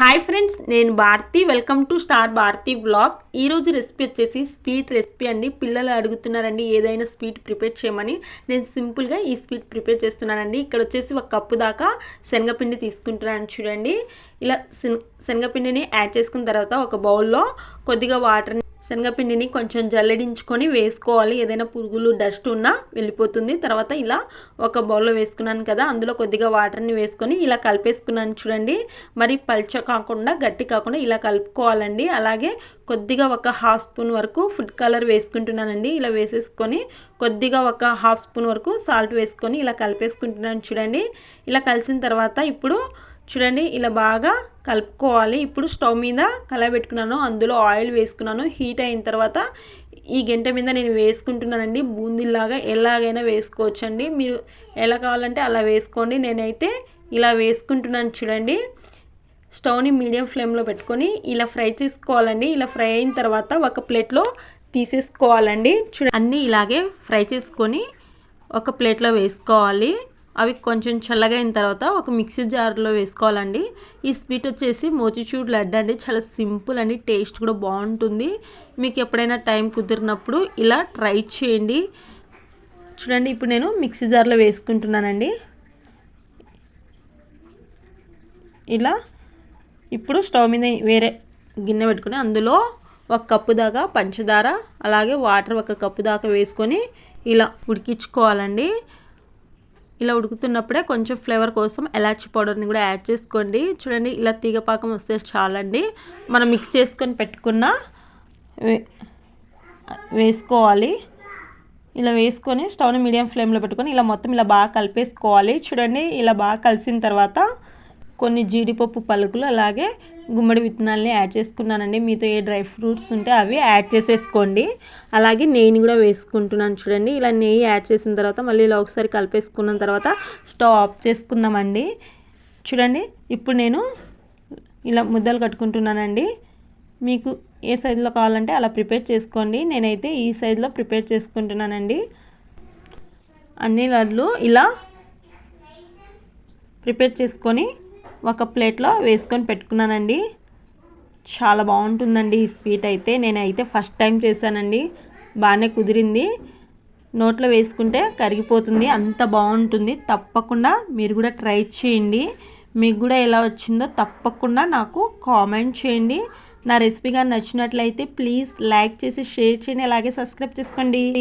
Hi friends నేను Bharati. Welcome to star Bharati blog ఈరోజు recipe వచ్చేసి స్వీట్ రెసిపీ అండి. పిల్లలు అడుగుతున్నారండి ఏదైనా స్వీట్ ప్రిపేర్ చేయమని. నేను సింపుల్గా ఈ స్వీట్ ప్రిపేర్ చేస్తున్నానండి. ఇక్కడ వచ్చేసి ఒక కప్పు దాకా శనగపిండి తీసుకుంటున్నాను చూడండి. ఇలా శనగపిండిని యాడ్ చేసుకున్న తర్వాత ఒక బౌల్లో కొద్దిగా వాటర్ని శనగపిండిని కొంచెం జల్లడించుకొని వేసుకోవాలి. ఏదైనా పురుగులు డస్ట్ ఉన్నా వెళ్ళిపోతుంది. తర్వాత ఇలా ఒక బౌల్లో వేసుకున్నాను కదా అందులో కొద్దిగా వాటర్ని వేసుకొని ఇలా కలిపేసుకున్నాను చూడండి. మరి పల్చ కాకుండా గట్టి కాకుండా ఇలా కలుపుకోవాలండి. అలాగే కొద్దిగా ఒక హాఫ్ స్పూన్ వరకు ఫుడ్ కలర్ వేసుకుంటున్నానండి. ఇలా వేసేసుకొని కొద్దిగా ఒక హాఫ్ స్పూన్ వరకు సాల్ట్ వేసుకొని ఇలా కలిపేసుకుంటున్నాను చూడండి. ఇలా కలిసిన తర్వాత ఇప్పుడు చూడండి ఇలా బాగా కలుపుకోవాలి. ఇప్పుడు స్టవ్ మీద కలబెట్టుకున్నాను అందులో ఆయిల్ వేసుకున్నాను. హీట్ అయిన తర్వాత ఈ గంట మీద నేను వేసుకుంటున్నానండి. బూందీలాగా ఎలాగైనా వేసుకోవచ్చండి. మీరు ఎలా కావాలంటే అలా వేసుకోండి. నేనైతే ఇలా వేసుకుంటున్నాను చూడండి. స్టవ్ని మీడియం ఫ్లేమ్లో పెట్టుకొని ఇలా ఫ్రై చేసుకోవాలండి. ఇలా ఫ్రై అయిన తర్వాత ఒక ప్లేట్లో తీసేసుకోవాలండి. చూడండి అన్నీ ఇలాగే ఫ్రై చేసుకొని ఒక ప్లేట్లో వేసుకోవాలి. అవి కొంచెం చల్లగా అయిన తర్వాత ఒక మిక్సీ జార్లో వేసుకోవాలండి. ఈ స్వీట్ వచ్చేసి మోతిచూర్ లడ్డు అండి. చాలా సింపుల్ అండి. టేస్ట్ కూడా బాగుంటుంది. మీకు ఎప్పుడైనా టైం కుదిరినప్పుడు ఇలా ట్రై చేయండి. చూడండి ఇప్పుడు నేను మిక్సీ జార్లో వేసుకుంటున్నానండి. ఇలా ఇప్పుడు స్టవ్ మీద వేరే గిన్నె పెట్టుకుని అందులో ఒక కప్పు దాకా పంచదార అలాగే వాటర్ ఒక కప్పు దాకా వేసుకొని ఇలా ఉడికించుకోవాలండి. ఇలా ఉడుకుతున్నప్పుడే కొంచెం ఫ్లేవర్ కోసం ఎలాచి పౌడర్ని కూడా యాడ్ చేసుకోండి. చూడండి ఇలా తీగపాకం వస్తే చాలండి. మనం మిక్స్ చేసుకొని పెట్టుకున్న వేసుకోవాలి. ఇలా వేసుకొని స్టవ్ని మీడియం ఫ్లేమ్లో పెట్టుకొని ఇలా మొత్తం ఇలా బాగా కలిపేసుకోవాలి. చూడండి ఇలా బాగా కలిసిన తర్వాత కొన్ని జీడిపప్పు పలుకులు అలాగే గుమ్మడి విత్తనాలని యాడ్ చేసుకున్నానండి. మీతో ఏ డ్రై ఫ్రూట్స్ ఉంటే అవి యాడ్ చేసేసుకోండి. అలాగే నెయ్యిని కూడా వేసుకుంటున్నాను చూడండి. ఇలా నెయ్యి యాడ్ చేసిన తర్వాత మళ్ళీ ఇలా ఒకసారి కలిపేసుకున్న తర్వాత స్టవ్ ఆఫ్ చేసుకుందామండి. చూడండి ఇప్పుడు నేను ఇలా ముద్దలు కట్టుకుంటున్నానండి. మీకు ఏ సైజులో కావాలంటే అలా ప్రిపేర్ చేసుకోండి. నేనైతే ఈ సైజులో ప్రిపేర్ చేసుకుంటున్నానండి. అన్ని లడ్లు ఇలా ప్రిపేర్ చేసుకొని ఒక ప్లేట్లో వేసుకొని పెట్టుకున్నానండి. చాలా బాగుంటుందండి ఈ స్వీట్ అయితే. నేనైతే ఫస్ట్ టైం చేశానండి. బాగానే కుదిరింది. నోట్లో వేసుకుంటే కరిగిపోతుంది. అంత బాగుంటుంది. తప్పకుండా మీరు కూడా ట్రై చేయండి. మీకు కూడా ఎలా వచ్చిందో తప్పకుండా నాకు కామెంట్ చేయండి. నా రెసిపీ కానీ నచ్చినట్లయితే ప్లీజ్ లైక్ చేసి షేర్ చేయండి. అలాగే సబ్స్క్రైబ్ చేసుకోండి.